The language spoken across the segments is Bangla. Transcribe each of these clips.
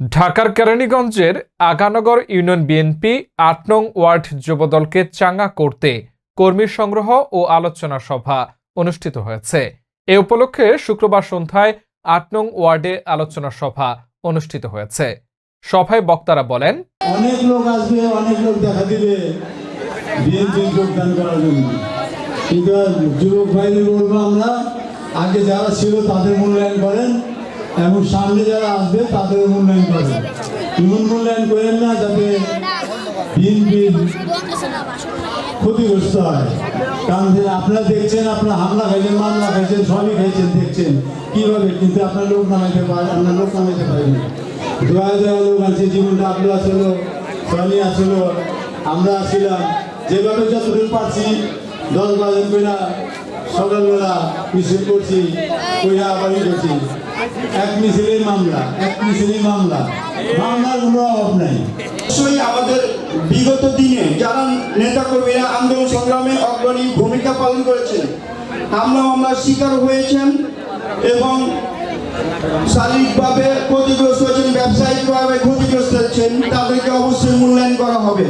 ঢাকার কেরানীগঞ্জের আগানগর ইউনিয়ন বিএনপি আট নং ওয়ার্ড যুবদলকে চাঙ্গা করতে কর্মী সংগ্রহ ও আলোচনা সভা অনুষ্ঠিত হয়েছে। এ উপলক্ষে শুক্রবার সন্ধ্যায় আট নং ওয়ার্ডে আলোচনা সভা অনুষ্ঠিত হয়েছে। সভায় বক্তারা বলেন, অনেক লোক আসবে, অনেক লোক দেখা দিবে যুবক বলব আমরা, আগে যারা ছিল তাদের মূল্যায়ন করেন। এবং সামনে যারা আসবে, তাদের মূল্যায়ন করেন এমন মূল্যায়ন করেন না, যাতে বিএনপির ক্ষতিগ্রস্ত হয়। কারণ আপনারা দেখছেন, আপনারা হামলা খাইছেন, মামলা খাইছেন, সবই খাইছেন, দেখছেন। কীভাবে? কিন্তু আপনার লোক নামাইতে পারেন আপনার লোক নামাইতে পারেন দোয়া দেওয়া লোক আছে, জীবনটা আপনি আসলো সনি আসলো আমরা আসছিলাম যেভাবে যতটুকু পারছি দশ বাজন কইরা সকালবেলা মিছিল করছি, কইরা আবার ই করছি। এক মিছিলের মামলা, এক মিছিলের মামলা। মামলার কোনো অভাব নাই। অবশ্যই আমাদের বিগত দিনে যারা নেতাকর্মীরা আন্দোলন সংগ্রামে অগ্রণী ভূমিকা পালন করেছেন হামলা মামলার শিকার হয়েছেন এবং শারীরিকভাবে ক্ষতিগ্রস্ত হয়েছেন, ব্যবসায়িকভাবে ক্ষতিগ্রস্ত হয়েছেন, তাদেরকে অবশ্যই মূল্যায়ন করা হবে।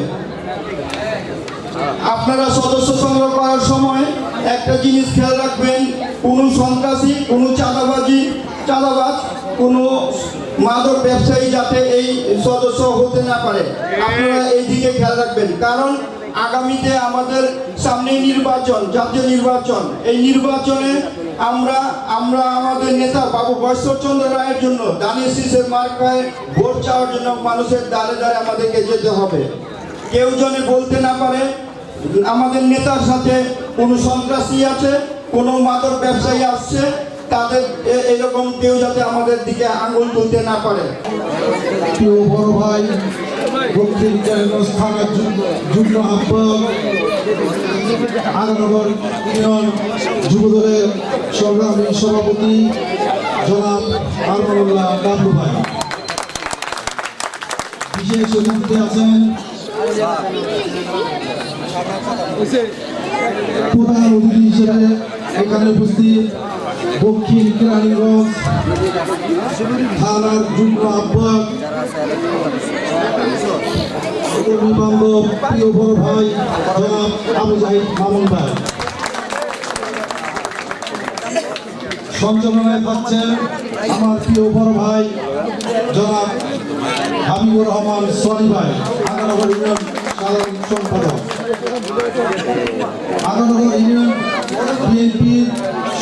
আপনারা সদস্য সংগ্রহ করার সময় একটা জিনিস খেয়াল রাখবেন, কোনো সন্ত্রাসী, কোনো চাঁদাবাজি চাঁদাবাজ, কোনো মাদক ব্যবসায়ী যাতে এই সদস্য হতে না পারে। আপনারা এই দিকে খেয়াল রাখবেন। কারণ আগামীতে আমাদের সামনে নির্বাচন, জাতীয় নির্বাচন। এই নির্বাচনে আমরা আমরা আমাদের নেতা বাবু বৈশ্বরচন্দ্র রায়ের জন্য, দানিশ শীষের মার্কায় ভোট চাওয়ার জন্য মানুষের দ্বারে দ্বারে আমাদেরকে যেতে হবে। কেউ জনে বলতে না পারে, আমাদের নেতার সাথে কোনো সন্ত্রাসী আছে, কোনো মাদক ব্যবসায়ী আসছে তাদের এরকম কেউ যাতে আমাদের দিকে আঙুল তুলতে না পারে। বড় ভাই? সভাপতি জনাব বিশেষ আছেন প্রধান অতিথি হিসেবে এখানে উপস্থিত দক্ষিণ কেরানীগঞ্জ, থানার যুগ্ম আহ্বায়ক ভাই, জনাব ভাই। সঞ্চালনায় থাকছেন আমার প্রিয় বড় ভাই, জনাব হাবিবুর রহমান সনি ভাই আগানগর ইউনিয়ন সাধারণ সম্পাদক।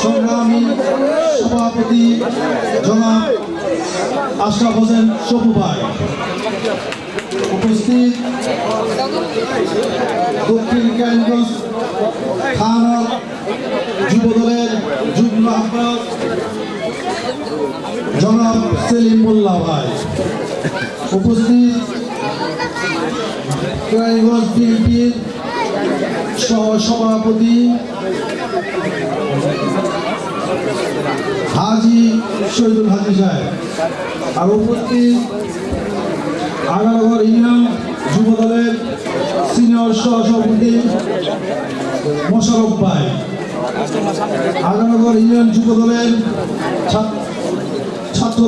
সংগ্রামী সভাপতি জনাব আশরাফ হোসেন ভাই। উপস্থিত দক্ষিণ কেরানীগঞ্জ থানার যুবদলের যুগ্ম আহ্বায়ক জনাব সেলিম মোল্লা ভাই। উপস্থিত বিএনপির সহ সভাপতি হাজি শহীদুল হাজি সাহেব, আর উপস্থিত আগারগর ইউনিয়ন যুব দলের সিনিয়র সহসভাপতি মোশারফ ভাই আগারগর ইউনিয়ন যুব দলের ছাত্র-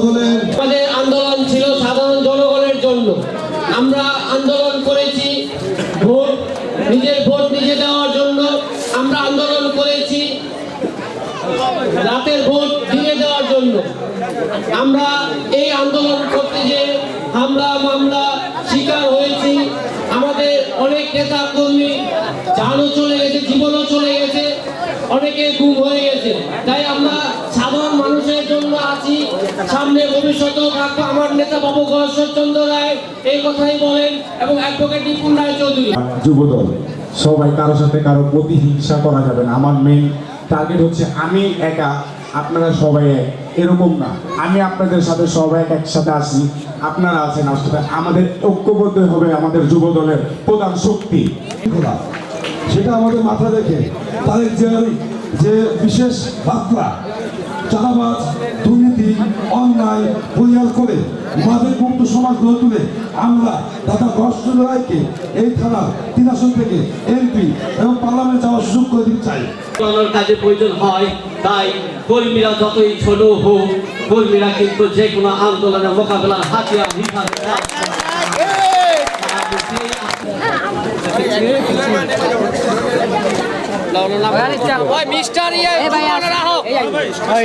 দলের আন্দোলন ছিল সাধারণ জনগণের জন্য। আমরা আন্দোলন করেছি, ভোট, নিজের ভোট নিজে দেওয়ার জন্য। আমরা আন্দোলন রাতের ভোট দিনে দেওয়ার জন্য। আমরা এই আন্দোলন করতে যে হামলা, মামলা শিকার হয়েছি, আমাদের অনেক নেতা কর্মী জানও চলে গেছে, জীবনও চলে গেছে, অনেকে গুম হয়ে গেছে। তাই আমরা সাধারণ মানুষের জন্য আছি। সামনে ভবিষ্যতেও থাকব। আমার নেতা বাবু গয়েশ্বরচন্দ্র রায় এই কথাই বলেন এবং অ্যাডভোকেট নিপুণ রায় চৌধুরী। যুবদল, সবাই কারোর সাথে কারও প্রতিহিংসা করা যাবে না। আমার মেন টার্গেট হচ্ছে আমি একা, আপনারা সবাই এক। এরকম না। আমি আপনাদের সাথে সবাই একসাথে আসি আপনারা আছেন আসলে। আমাদের ঐক্যবদ্ধ হবে আমাদের যুব দলের প্রধান শক্তি। সেটা আমাদের মাথা দেখে তাদের যে বিশেষ বার্তা, চাঁদাবাজ, দুর্নীতি অন্যায় পরিহার করে মাদের মুক্ত সমাজ গড়ে তুলে আমরা দাদা গর্ষণ রায়কে এই থানার তিন আসন থেকে এমপি এবং পার্লামেন্ট যাওয়ার সুযোগ করে দিতে চাই। কাজে প্রয়োজন হয় তাই কর্মীরা যতই ছোট হোক কর্মীরা কিন্তু যে কোনো আন্দোলনের মোকাবেলার হাতিয়ার হিসাবে মিস্টার ইয়ে ভাই